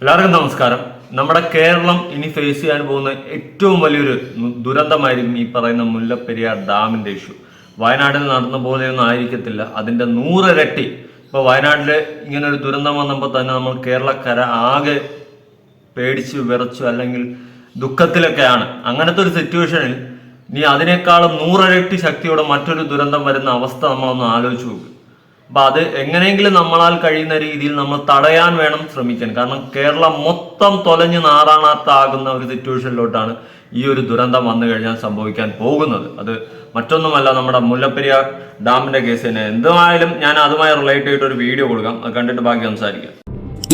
എല്ലാവർക്കും നമസ്കാരം. നമ്മുടെ കേരളം ഇനി ഫേസ് ചെയ്യാൻ പോകുന്ന ഏറ്റവും വലിയൊരു ദുരന്തമായിരിക്കും ഈ പറയുന്ന മുല്ലപ്പെരിയാർ ഡാമിന്റെ ഇഷ്യൂ വയനാട്ടിൽ നടന്ന പോലെയൊന്നും ആയിരിക്കത്തില്ല. അതിന്റെ നൂറിരട്ടി ഇപ്പൊ വയനാട്ടിൽ ഇങ്ങനെ ഒരു ദുരന്തം വന്നപ്പോൾ തന്നെ നമ്മൾ കേരളക്കര ആകെ പേടിച്ചു വിറച്ചു അല്ലെങ്കിൽ ദുഃഖത്തിലൊക്കെയാണ്. അങ്ങനത്തെ ഒരു സിറ്റുവേഷനിൽ ഇനി അതിനേക്കാളും നൂറിരട്ടി ശക്തിയോടെ മറ്റൊരു ദുരന്തം വരുന്ന അവസ്ഥ നമ്മളൊന്ന് ആലോചിച്ച് നോക്ക്. അപ്പൊ അത് എങ്ങനെയെങ്കിലും നമ്മളാൽ കഴിയുന്ന രീതിയിൽ നമ്മൾ തടയാൻ വേണം ശ്രമിക്കാൻ. കാരണം കേരളം മൊത്തം തൊലഞ്ഞ് നാറാണാത്താകുന്ന ഒരു സിറ്റുവേഷനിലോട്ടാണ് ഈ ഒരു ദുരന്തം വന്നു കഴിഞ്ഞാൽ സംഭവിക്കാൻ പോകുന്നത്. അത് മറ്റൊന്നുമല്ല നമ്മുടെ മുല്ലപ്പെരിയാർ ഡാമിന്റെ കേസ് തന്നെ. എന്തായാലും ഞാൻ അതുമായി റിലേറ്റ് ചെയ്തിട്ട് ഒരു വീഡിയോ കൊടുക്കാം. അത് കണ്ടിട്ട് ബാക്കി സംസാരിക്കാം.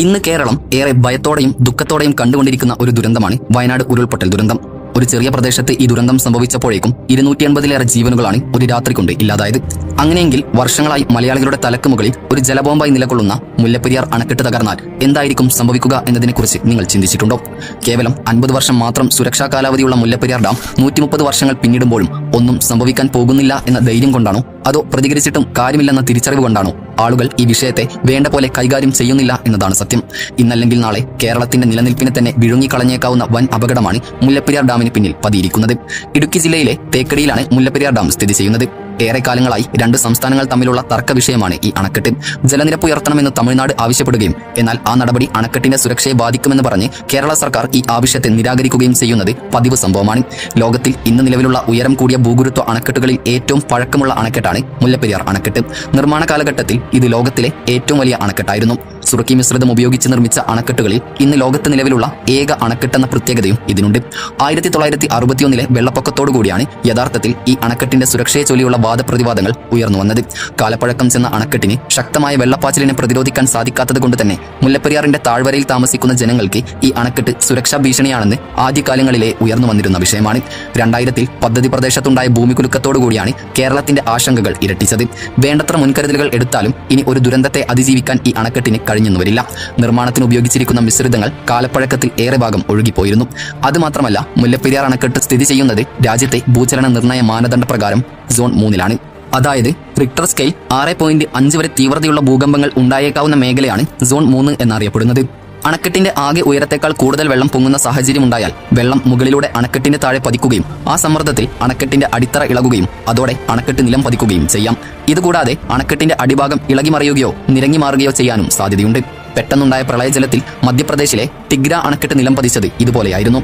ഇന്ന് കേരളം ഏറെ ഭയത്തോടെയും ദുഃഖത്തോടെയും കണ്ടുകൊണ്ടിരിക്കുന്ന ഒരു ദുരന്തമാണ് വയനാട് ഉരുൾപൊട്ടൽ ദുരന്തം. ഒരു ചെറിയ പ്രദേശത്ത് ഈ ദുരന്തം സംഭവിച്ചപ്പോഴേക്കും ഇരുന്നൂറ്റി എൺപതിലേറെ ജീവനുകളാണ് ഒരു രാത്രി കൊണ്ട് ഇല്ലാതായത്. അങ്ങനെയെങ്കിൽ വർഷങ്ങളായി മലയാളികളുടെ തലക്ക് മുകളിൽ ഒരു ജലബോംബായി നിലകൊള്ളുന്ന മുല്ലപ്പെരിയാർ അണക്കെട്ട് തകർന്നാൽ എന്തായിരിക്കും സംഭവിക്കുക എന്നതിനെക്കുറിച്ച് നിങ്ങൾ ചിന്തിച്ചിട്ടുണ്ടോ? കേവലം അൻപത് വർഷം മാത്രം സുരക്ഷാ കാലാവധിയുള്ള മുല്ലപ്പെരിയാർ ഡാം നൂറ്റി മുപ്പത് വർഷങ്ങൾ പിന്നിടുമ്പോഴും ഒന്നും സംഭവിക്കാൻ പോകുന്നില്ല എന്ന ധൈര്യം കൊണ്ടാണോ? അതോ പ്രതികരിച്ചിട്ടും കാര്യമില്ലെന്ന തിരിച്ചറിവ് കൊണ്ടാണോ? ആളുകൾ ഈ വിഷയത്തെ വേണ്ട പോലെ കൈകാര്യം ചെയ്യുന്നില്ല എന്നതാണ് സത്യം. ഇന്നല്ലെങ്കിൽ നാളെ കേരളത്തിന്റെ നിലനിൽപ്പിനെ തന്നെ വിഴുങ്ങിക്കളഞ്ഞേക്കാവുന്ന വൻ അപകടമാണ് മുല്ലപ്പെരിയാർ ഡാമിന് പിന്നിൽ പതിയിരിക്കുന്നത്. ഇടുക്കി ജില്ലയിലെ തേക്കടിയിലാണ് മുല്ലപ്പെരിയാർ ഡാം സ്ഥിതി ചെയ്യുന്നത്. ഏറെ കാലങ്ങളായി രണ്ട് സംസ്ഥാനങ്ങൾ തമ്മിലുള്ള തർക്ക വിഷയമാണ് ഈ അണക്കെട്ട് ജലനിരപ്പ് ഉയർത്തണമെന്ന് തമിഴ്നാട് ആവശ്യപ്പെടുകയും എന്നാൽ ആ നടപടി അണക്കെട്ടിന്റെ സുരക്ഷയെ ബാധിക്കുമെന്ന് പറഞ്ഞ് കേരള സർക്കാർ ഈ ആവശ്യത്തെ നിരാകരിക്കുകയും ചെയ്യുന്നത് പതിവ് സംഭവമാണ്. ലോകത്തിൽ ഇന്ന് നിലവിലുള്ള ഉയരം കൂടിയ ഭൂഗുരുത്വ അണക്കെട്ടുകളിൽ ഏറ്റവും പഴക്കമുള്ള അണക്കെട്ടാണ് മുല്ലപ്പെരിയാർ അണക്കെട്ട്. നിർമ്മാണ കാലഘട്ടത്തിൽ ഇത് ലോകത്തിലെ ഏറ്റവും വലിയ അണക്കെട്ടായിരുന്നു. സുറുക്കി മിശ്രിതം ഉപയോഗിച്ച് നിർമ്മിച്ച അണക്കെട്ടുകളിൽ ഇന്ന് ലോകത്ത് നിലവിലുള്ള ഏക അണക്കെട്ടെന്ന പ്രത്യേകതയും ഇതിനുണ്ട്. ആയിരത്തി തൊള്ളായിരത്തി അറുപത്തിയൊന്നിലെ വെള്ളപ്പൊക്കത്തോടുകൂടിയാണ് യഥാർത്ഥത്തിൽ ഈ അണക്കെട്ടിന്റെ സുരക്ഷയെ ചൊല്ലിയുള്ള വാദപ്രതിവാദങ്ങൾ ഉയർന്നു വന്നത്. കാലപ്പഴക്കം ചെന്ന അണക്കെട്ടിന് ശക്തമായ വെള്ളപ്പാച്ചിലിനെ പ്രതിരോധിക്കാൻ സാധിക്കാത്തത് കൊണ്ട് തന്നെ മുല്ലപ്പെരിയാറിന്റെ താഴ്വരയിൽ താമസിക്കുന്ന ജനങ്ങൾക്ക് ഈ അണക്കെട്ട് സുരക്ഷാ ഭീഷണിയാണെന്ന് ആദ്യകാലങ്ങളിലെ ഉയർന്നു വന്നിരുന്ന വിഷയമാണ്. രണ്ടായിരത്തിൽ പദ്ധതി പ്രദേശത്തുണ്ടായ ഭൂമികുലുക്കത്തോടുകൂടിയാണ് കേരളത്തിന്റെ ആശങ്കകൾ ഇരട്ടിച്ചത്. വേണ്ടത്ര മുൻകരുതലുകൾ എടുത്താലും ഇനി ഒരു ദുരന്തത്തെ അതിജീവിക്കാൻ ഈ അണക്കെട്ടിന് കഴിഞ്ഞെന്നു വരില്ല. നിർമ്മാണത്തിന് ഉപയോഗിച്ചിരിക്കുന്ന മിശ്രിതങ്ങൾ കാലപ്പഴക്കത്തിൽ ഏറെ ഭാഗം ഒഴുകിപ്പോയിരുന്നു. അതുമാത്രമല്ല മുല്ലപ്പെരിയാർ അണക്കെട്ട് സ്ഥിതി ചെയ്യുന്നത് രാജ്യത്തെ ഭൂചലന നിർണയ മാനദണ്ഡ പ്രകാരം സോൺ മൂന്നിലാണ്. അതായത് റിക്ടർ സ്കെയിൽ ആറ് പോയിന്റ് അഞ്ച് വരെ തീവ്രതയുള്ള ഭൂകമ്പങ്ങൾ ഉണ്ടായേക്കാവുന്ന മേഖലയാണ് സോൺ മൂന്ന് എന്നറിയപ്പെടുന്നത്. അണക്കെട്ടിന്റെ ആകെ ഉയരത്തേക്കാൾ കൂടുതൽ വെള്ളം പൊങ്ങുന്ന സാഹചര്യം ഉണ്ടായാൽ വെള്ളം മുകളിലൂടെ അണക്കെട്ടിന്റെ താഴെ പതിക്കുകയും ആ സമ്മർദ്ദത്തിൽ അണക്കെട്ടിന്റെ അടിത്തറ ഇളകുകയും അതോടെ അണക്കെട്ട് നിലം പതിക്കുകയും ചെയ്യാം. ഇതുകൂടാതെ അണക്കെട്ടിന്റെ അടിഭാഗം ഇളകി മറിയുകയോ നിരങ്ങി മാറുകയോ ചെയ്യാനും സാധ്യതയുണ്ട്. പെട്ടെന്നുണ്ടായ പ്രളയജലത്തിൽ മധ്യപ്രദേശിലെ തിഗ്ര അണക്കെട്ട് നിലം പതിച്ചത് ഇതുപോലെയായിരുന്നു.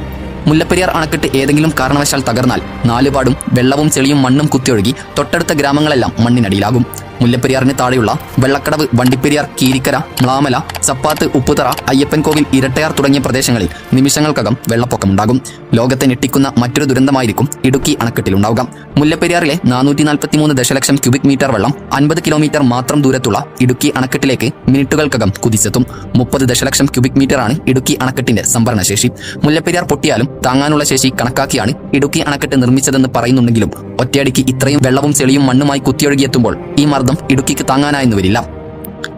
മുല്ലപ്പെരിയാർ അണക്കെട്ട് ഏതെങ്കിലും കാരണവശാൽ തകർന്നാൽ നാലുപാടും വെള്ളവും ചെളിയും മണ്ണും കുത്തിയൊഴുകി തൊട്ടടുത്ത ഗ്രാമങ്ങളെല്ലാം മണ്ണിനടിയിലാകും. മുല്ലപ്പെരിയാറിന് താഴെയുള്ള വെള്ളക്കടവ് വണ്ടിപ്പെരിയാർ കീരിക്കര മ്ലാമല ചപ്പാത്ത് ഉപ്പുതറ അയ്യപ്പൻകോവിൽ ഇരട്ടയാർ തുടങ്ങിയ പ്രദേശങ്ങളിൽ നിമിഷങ്ങൾക്കകം വെള്ളപ്പൊക്കമുണ്ടാകും. ലോകത്തെ ഞെട്ടിക്കുന്ന മറ്റൊരു ദുരന്തമായിരിക്കും ഇടുക്കി അണക്കെട്ടിലുണ്ടാവുക. മുല്ലപ്പെരിയാറിലെ നാനൂറ്റി നാൽപ്പത്തിമൂന്ന് ദശലക്ഷം ക്യൂബിക് മീറ്റർ വെള്ളം അൻപത് കിലോമീറ്റർ മാത്രം ദൂരത്തുള്ള ഇടുക്കി അണക്കെട്ടിലേക്ക് മിനിറ്റുകൾക്കകം കുതിച്ചെത്തും. മുപ്പത് ദശലക്ഷം ക്യൂബിക് മീറ്ററാണ് ഇടുക്കി അണക്കെട്ടിന്റെ സംഭരണശേഷി. മുല്ലപ്പെരിയാർ പൊട്ടിയാലും താങ്ങാനുള്ള ശേഷി കണക്കാക്കിയാണ് ഇടുക്കി അണക്കെട്ട് നിർമ്മിച്ചതെന്ന് പറയുന്നുണ്ടെങ്കിലും ഒറ്റയടിക്ക് ഇത്രയും വെള്ളവും ചെളിയും മണ്ണുമായി കുത്തിയൊഴുകിയെത്തുമ്പോൾ ഈ മർദ്ദം ഇടുക്കിക്ക് താങ്ങാനായെന്ന് വരില്ല.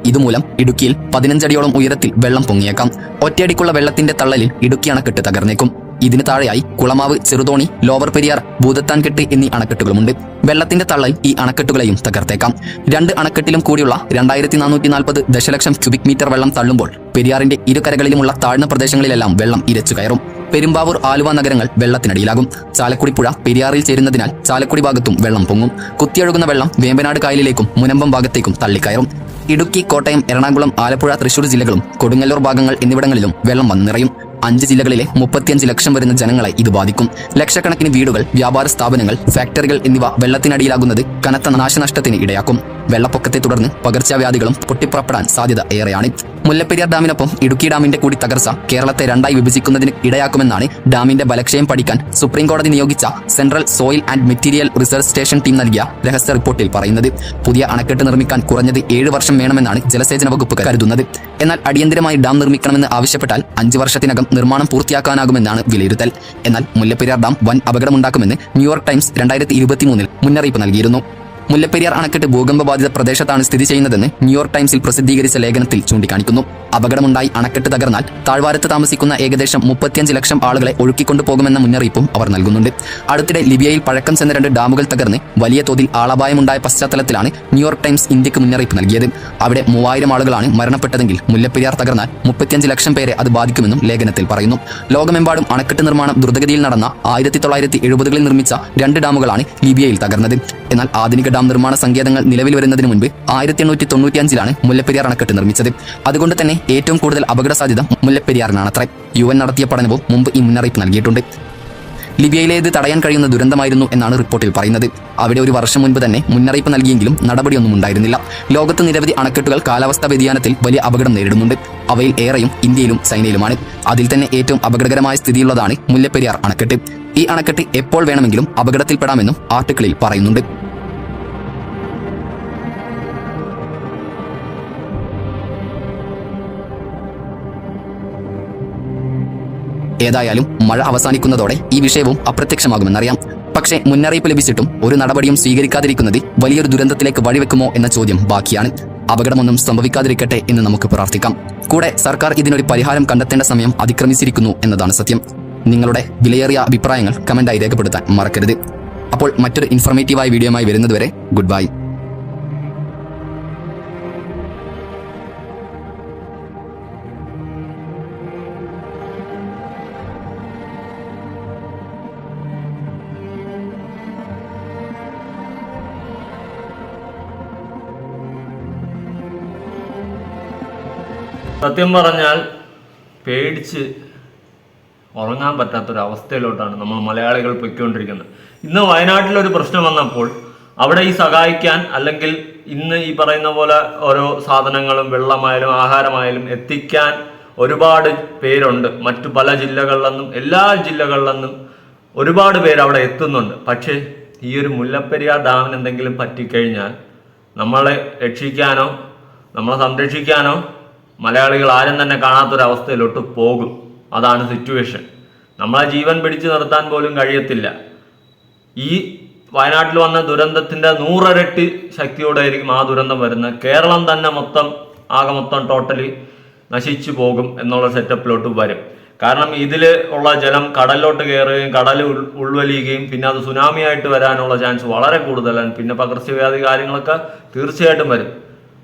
ഇതുമൂലം ഇടുക്കിയിൽ പതിനഞ്ചടിയോളം ഉയരത്തിൽ വെള്ളം പൊങ്ങിയേക്കാം. ഒറ്റയടിക്കുള്ള വെള്ളത്തിന്റെ തള്ളലിൽ ഇടുക്കി അണക്കെട്ട് തകർന്നേക്കും. ഇതിന് താഴെയായി കുളമാവ് ചെറുതോണി ലോവർ പെരിയാർ ഭൂതത്താൻകെട്ട് എന്നീ അണക്കെട്ടുകളുമുണ്ട്. വെള്ളത്തിന്റെ തള്ളൽ ഈ അണക്കെട്ടുകളെയും തകർത്തേക്കാം. രണ്ട് അണക്കെട്ടിലും കൂടിയുള്ള രണ്ടായിരത്തി നാനൂറ്റി നാൽപ്പത് ദശലക്ഷം ക്യൂബിക് മീറ്റർ വെള്ളം തള്ളുമ്പോൾ പെരിയാറിന്റെ ഇരുകരകളിലുമുള്ള താഴ്ന്ന പ്രദേശങ്ങളിലെല്ലാം വെള്ളം ഇരച്ചു കയറും. പെരുമ്പാവൂർ ആലുവ നഗരങ്ങൾ വെള്ളത്തിനടിയിലാകും. ചാലക്കുടി പുഴ പെരിയാറിൽ ചേരുന്നതിനാൽ ചാലക്കുടി ഭാഗത്തും വെള്ളം പൊങ്ങും. കുത്തിയൊഴുകുന്ന വെള്ളം വേമ്പനാട് കായലിലേക്കും മുനമ്പം ഭാഗത്തേക്കും തള്ളിക്കയറും. ഇടുക്കി കോട്ടയം എറണാകുളം ആലപ്പുഴ തൃശൂർ ജില്ലകളും കൊടുങ്ങല്ലൂർ ഭാഗങ്ങൾ എന്നിവിടങ്ങളിലും വെള്ളം വന്നു നിറയും അഞ്ച് ജില്ലകളിലെ മുപ്പത്തിയഞ്ച് ലക്ഷം വരുന്ന ജനങ്ങളെ ഇത് ബാധിക്കും. ലക്ഷക്കണക്കിന് വീടുകൾ വ്യാപാര സ്ഥാപനങ്ങൾ ഫാക്ടറികൾ എന്നിവ വെള്ളത്തിനടിയിലാകുന്നത് കനത്ത നാശനഷ്ടത്തിന് ഇടയാക്കും. വെള്ളപ്പൊക്കത്തെ തുടർന്ന് പകർച്ചവ്യാധികളും പൊട്ടിപ്പുറപ്പെടാൻ സാധ്യത ഏറെയാണ്. മുല്ലപ്പെരിയാർ ഡാമിനൊപ്പം ഇടുക്കി ഡാമിന്റെ കൂടി തകർച്ച കേരളത്തെ രണ്ടായി വിഭജിക്കുന്നതിന് ഇടയാക്കുമെന്നാണ് ഡാമിന്റെ ബലക്ഷയം പഠിക്കാൻ സുപ്രീം കോടതി നിയോഗിച്ച central soil and material research station team നൽകിയ രഹസ്യ റിപ്പോർട്ടിൽ പറയുന്നത്. പുതിയ അണക്കെട്ട് നിർമ്മിക്കാൻ കുറഞ്ഞത് ഏഴ് വർഷം വേണമെന്നാണ് ജലസേചന വകുപ്പ് കരുതുന്നത്. എന്നാൽ അടിയന്തരമായി ഡാം നിർമ്മിക്കണമെന്ന് ആവശ്യപ്പെട്ടാൽ അഞ്ചു വർഷത്തിനകം നിർമ്മാണം പൂർത്തിയാക്കാനാകുമെന്നാണ് വിലയിരുത്തൽ. എന്നാൽ മുല്ലപ്പെരിയാർ ഡാം വൻ അപകടമുണ്ടാക്കുമെന്ന് ന്യൂയോർക്ക് ടൈംസ് രണ്ടായിരത്തി മുന്നറിയിപ്പ് നൽകിയിരുന്നു. മുല്ലപ്പെരിയാർ അണക്കെട്ട് ഭൂകമ്പ ബാധിത പ്രദേശത്താണ് സ്ഥിതി ചെയ്യുന്നതെന്ന് ന്യൂയോർക്ക് ടൈംസിൽ പ്രസിദ്ധീകരിച്ച ലേഖനത്തിൽ ചൂണ്ടിക്കാണിക്കുന്നു. അപകടമുണ്ടായി അണക്കെട്ട് തകർന്നാൽ താഴ്വാരത്ത് താമസിക്കുന്ന ഏകദേശം മുപ്പത്തിയഞ്ച് ലക്ഷം ആളുകളെ ഒഴുക്കിക്കൊണ്ടു പോകുമെന്ന മുന്നറിയിപ്പും അവർ നൽകുന്നുണ്ട്. അടുത്തിടെ ലിബിയയിൽ പഴക്കം ചെന്ന രണ്ട് ഡാമുകൾ തകർന്ന് വലിയ തോതിൽ ആളപായമുണ്ടായ പശ്ചാത്തലത്തിലാണ് ന്യൂയോർക്ക് ടൈംസ് ഇന്ത്യയ്ക്ക് മുന്നറിയിപ്പ് നൽകിയത്. അവിടെ മൂവായിരം ആളുകളാണ് മരണപ്പെട്ടതെങ്കിൽ മുല്ലപ്പെരിയാർ തകർന്നാൽ മുപ്പത്തിയഞ്ച് ലക്ഷം പേരെ അത് ബാധിക്കുമെന്നും ലേഖനത്തിൽ പറയുന്നു. ലോകമെമ്പാടും അണക്കെട്ട് നിർമ്മാണം ദ്രുതഗതിയിൽ നടന്ന ആയിരത്തി തൊള്ളായിരത്തി എഴുപതുകളിൽ നിർമ്മിച്ച രണ്ട് ഡാമുകളാണ് ലിബിയയിൽ തകർന്നത്. എന്നാൽ ആധുനിക ഡാം നിർമ്മാണ സങ്കേതങ്ങൾ നിലവിൽ വരുന്നതിന് മുൻപ് ആയിരത്തി എണ്ണൂറ്റി തൊണ്ണൂറ്റിയഞ്ചിലാണ് മുല്ലപ്പെരിയാർ അണക്കെട്ട് നിർമ്മിച്ചത്. അതുകൊണ്ട് തന്നെ ഏറ്റവും കൂടുതൽ അപകട സാധ്യത മുല്ലപ്പെരിയാറിനാണത്രേ. യു എൻ നടത്തിയ പഠനവും മുമ്പ് ഈ മുന്നറിയിപ്പ് നൽകിയിട്ടുണ്ട്. ലിബിയയിലേത് തടയാൻ കഴിയുന്ന ദുരന്തമായിരുന്നു എന്നാണ് റിപ്പോർട്ടിൽ പറയുന്നത്. അവിടെ ഒരു വർഷം മുൻപ് തന്നെ മുന്നറിയിപ്പ് നൽകിയെങ്കിലും നടപടിയൊന്നും ഉണ്ടായിരുന്നില്ല. ലോകത്ത് നിരവധി അണക്കെട്ടുകൾ കാലാവസ്ഥാ വ്യതിയാനത്തിൽ വലിയ അപകടം നേരിടുന്നുണ്ട്. അവയിൽ ഏറെയും ഇന്ത്യയിലും ചൈനയിലുമാണ്. അതിൽ തന്നെ ഏറ്റവും അപകടകരമായ സ്ഥിതിയുള്ളതാണ് മുല്ലപ്പെരിയാർ അണക്കെട്ട്. ഈ അണക്കെട്ട് എപ്പോൾ വേണമെങ്കിലും അപകടത്തിൽപ്പെടാമെന്നും ആർട്ടിക്കിളിൽ പറയുന്നുണ്ട്. ഏതായാലും മഴ അവസാനിക്കുന്നതോടെ ഈ വിഷയവും അപ്രത്യക്ഷമാകുമെന്നറിയാം. പക്ഷേ മുന്നറിയിപ്പ് ലഭിച്ചിട്ടും ഒരു നടപടിയും സ്വീകരിക്കാതിരിക്കുന്നത് വലിയൊരു ദുരന്തത്തിലേക്ക് വഴിവെക്കുമോ എന്ന ചോദ്യം ബാക്കിയാണ്. അപകടമൊന്നും സംഭവിക്കാതിരിക്കട്ടെ എന്ന് നമുക്ക് പ്രാർത്ഥിക്കാം. കൂടെ സർക്കാർ ഇതിനൊരു പരിഹാരം കണ്ടെത്തേണ്ട സമയം അതിക്രമിച്ചിരിക്കുന്നു എന്നതാണ് സത്യം. നിങ്ങളുടെ വിലയേറിയ അഭിപ്രായങ്ങൾ കമന്റായി രേഖപ്പെടുത്താൻ മറക്കരുത്. അപ്പോൾ മറ്റൊരു ഇൻഫർമേറ്റീവായ വീഡിയോയുമായി വരുന്നതുവരെ ഗുഡ് ബൈ. സത്യം പറഞ്ഞാൽ പേടിച്ച് ഉറങ്ങാൻ പറ്റാത്തൊരവസ്ഥയിലോട്ടാണ് നമ്മൾ മലയാളികൾ പൊയ്ക്കൊണ്ടിരിക്കുന്നത്. ഇന്ന് വയനാട്ടിലൊരു പ്രശ്നം വന്നപ്പോൾ അവിടെ ഈ സഹായിക്കാൻ അല്ലെങ്കിൽ ഇന്ന് ഈ പറയുന്ന പോലെ ഓരോ സാധനങ്ങളും വെള്ളമായാലും ആഹാരമായാലും എത്തിക്കാൻ ഒരുപാട് പേരുണ്ട്. മറ്റു പല ജില്ലകളിൽ നിന്നും എല്ലാ ജില്ലകളിൽ നിന്നും ഒരുപാട് പേര് അവിടെ എത്തുന്നുണ്ട്. പക്ഷേ ഈ ഒരു മുല്ലപ്പെരിയാർ ഡാമിന് എന്തെങ്കിലും പറ്റിക്കഴിഞ്ഞാൽ നമ്മളെ രക്ഷിക്കാനോ നമ്മളെ സംരക്ഷിക്കാനോ മലയാളികൾ ആരും തന്നെ കാണാത്തൊരവസ്ഥയിലോട്ട് പോകും. അതാണ് സിറ്റുവേഷൻ നമ്മളെ ജീവൻ പിടിച്ചു നിർത്താൻ പോലും കഴിയത്തില്ല. ഈ വയനാട്ടിൽ വന്ന ദുരന്തത്തിന്റെ നൂറരട്ടി ശക്തിയോടെയായിരിക്കും ആ ദുരന്തം വരുന്നത്. കേരളം തന്നെ മൊത്തം ആകെ മൊത്തം ടോട്ടലി നശിച്ചു പോകും എന്നുള്ള സെറ്റപ്പിലോട്ട് വരും. കാരണം ഇതിൽ ഉള്ള ജലം കടലിലോട്ട് കയറുകയും കടൽ ഉൾ- ഉൾവലിയുകയും പിന്നെ അത് സുനാമിയായിട്ട് വരാനുള്ള ചാൻസ് വളരെ കൂടുതലാണ്. പിന്നെ പകർച്ചവ്യാധി കാര്യങ്ങളൊക്കെ തീർച്ചയായിട്ടും വരും.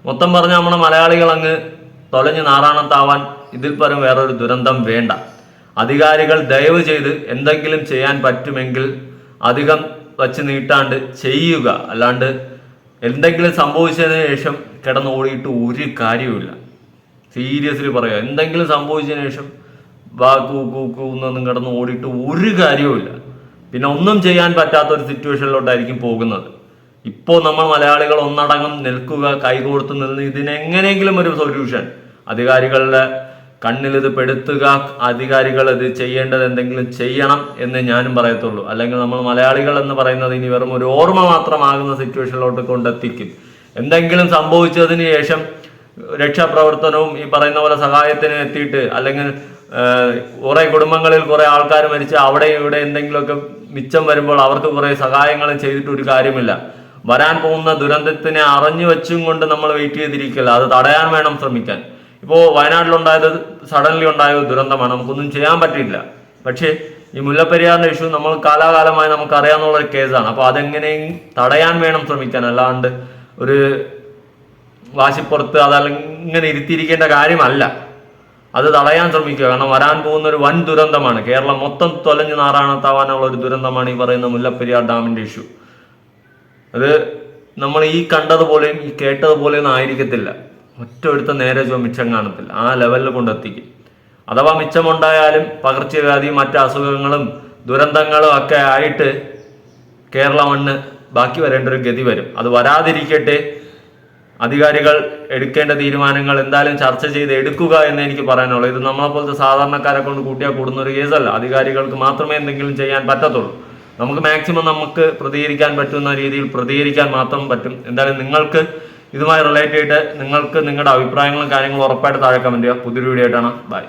മൊത്തം പറഞ്ഞാൽ നമ്മുടെ മലയാളികൾ അങ്ങ് തൊലഞ്ഞ് നാറാണത്താവാൻ ഇതിൽ പരം വേറൊരു ദുരന്തം വേണ്ട. അധികാരികൾ ദയവ് ചെയ്ത് എന്തെങ്കിലും ചെയ്യാൻ പറ്റുമെങ്കിൽ അധികം വച്ച് നീട്ടാണ്ട് ചെയ്യുക. അല്ലാണ്ട് എന്തെങ്കിലും സംഭവിച്ചതിന് ശേഷം കിടന്ന് ഓടിയിട്ട് ഒരു കാര്യവുമില്ല. സീരിയസ്ലി പറയുക എന്തെങ്കിലും സംഭവിച്ചതിന് ശേഷം വാ കൂ എന്നൊന്നും കിടന്ന് ഓടിയിട്ട് ഒരു കാര്യവുമില്ല. പിന്നെ ഒന്നും ചെയ്യാൻ പറ്റാത്ത ഒരു സിറ്റുവേഷനിലോട്ടായിരിക്കും പോകുന്നത്. ഇപ്പോൾ നമ്മൾ മലയാളികൾ ഒന്നടങ്കം നിൽക്കുക കൈകോർത്ത് നിന്ന് ഇതിനെങ്ങനെയെങ്കിലും ഒരു സൊല്യൂഷൻ അധികാരികളുടെ കണ്ണിൽ ഇത് പെടുത്തുക അധികാരികൾ ഇത് ചെയ്യേണ്ടത് എന്തെങ്കിലും ചെയ്യണം എന്ന് ഞാനും പറയത്തുള്ളൂ. അല്ലെങ്കിൽ നമ്മൾ മലയാളികൾ എന്ന് പറയുന്നത് ഇനി വെറും ഒരു ഓർമ്മ മാത്രമാകുന്ന സിറ്റുവേഷനിലോട്ട് കൊണ്ടെത്തിക്കും. എന്തെങ്കിലും സംഭവിച്ചതിന് ശേഷം രക്ഷാപ്രവർത്തനവും ഈ പറയുന്ന പോലെ സഹായത്തിന് എത്തിയിട്ട് അല്ലെങ്കിൽ കുറെ കുടുംബങ്ങളിൽ കുറെ ആൾക്കാർ മരിച്ച് അവിടെ ഇവിടെ എന്തെങ്കിലുമൊക്കെ മിച്ചം വരുമ്പോൾ അവർക്ക് കുറെ സഹായങ്ങൾ ചെയ്തിട്ട് ഒരു കാര്യമില്ല. വരാൻ പോകുന്ന ദുരന്തത്തിനെ അറിഞ്ഞു വെച്ചും കൊണ്ട് നമ്മൾ വെയിറ്റ് ചെയ്തിരിക്കില്ല അത് തടയാൻ വേണം ശ്രമിക്കാൻ. ഇപ്പോൾ വയനാട്ടിലുണ്ടായത് സഡൻലി ഉണ്ടായ ദുരന്തമാണ്. നമുക്കൊന്നും ചെയ്യാൻ പറ്റില്ല പക്ഷേ ഈ മുല്ലപ്പെരിയാറിന്റെ ഇഷ്യൂ നമ്മൾ കാലാകാലമായി നമുക്ക് അറിയാവുന്ന ഒരു കേസാണ് അപ്പോൾ അതെങ്ങനെയും തടയാൻ വേണം ശ്രമിക്കാൻ. അല്ലാണ്ട് ഒരു വാശിപ്പുറത്ത് അതല്ലെങ്കിൽ ഇങ്ങനെ ഇരുത്തിയിരിക്കേണ്ട കാര്യമല്ല. അത് തടയാൻ ശ്രമിക്കുക. കാരണം വരാൻ പോകുന്ന ഒരു വൻ ദുരന്തമാണ്. കേരളം മൊത്തം തൊലഞ്ഞു നാറാണത്താവാനുള്ള ഒരു ദുരന്തമാണ് ഈ പറയുന്ന മുല്ലപ്പെരിയാർ ഡാമിന്റെ ഇഷ്യൂ അത് നമ്മൾ ഈ കണ്ടതുപോലെയും ഈ കേട്ടതുപോലെയൊന്നും ആയിരിക്കത്തില്ല. ഒറ്റ എടുത്ത നേരെ ചോ മിച്ചം കാണത്തില്ല. ആ ലെവലിൽ കൊണ്ടെത്തിക്കും. അഥവാ മിച്ചമുണ്ടായാലും പകർച്ചവ്യാധിയും മറ്റ് അസുഖങ്ങളും ദുരന്തങ്ങളും ഒക്കെ ആയിട്ട് കേരള മണ്ണ് ബാക്കി വരേണ്ട ഒരു ഗതി വരും. അത് വരാതിരിക്കട്ടെ. അധികാരികൾ എടുക്കേണ്ട തീരുമാനങ്ങൾ എന്തായാലും ചർച്ച ചെയ്ത് എടുക്കുക എന്ന് എനിക്ക് പറയാനുള്ളൂ. ഇത് നമ്മളെ പോലത്തെ സാധാരണക്കാരെ കൊണ്ട് കൂട്ടിയാൽ കൂടുന്ന ഒരു കേസല്ല. അധികാരികൾക്ക് മാത്രമേ എന്തെങ്കിലും ചെയ്യാൻ പറ്റത്തുള്ളൂ. നമുക്ക് മാക്സിമം നമുക്ക് പ്രതികരിക്കാൻ പറ്റുന്ന രീതിയിൽ പ്രതികരിക്കാൻ മാത്രം പറ്റും. എന്തായാലും നിങ്ങൾക്ക് ഇതുമായി റിലേറ്റ് ചെയ്തിട്ട് നിങ്ങൾക്ക് നിങ്ങളുടെ അഭിപ്രായങ്ങളും കാര്യങ്ങളും ഉറപ്പായിട്ട് താഴെ കമന്റ് ചെയ്യുക പുതിയൊരു വീഡിയോ ആയിട്ടാണ്. ബൈ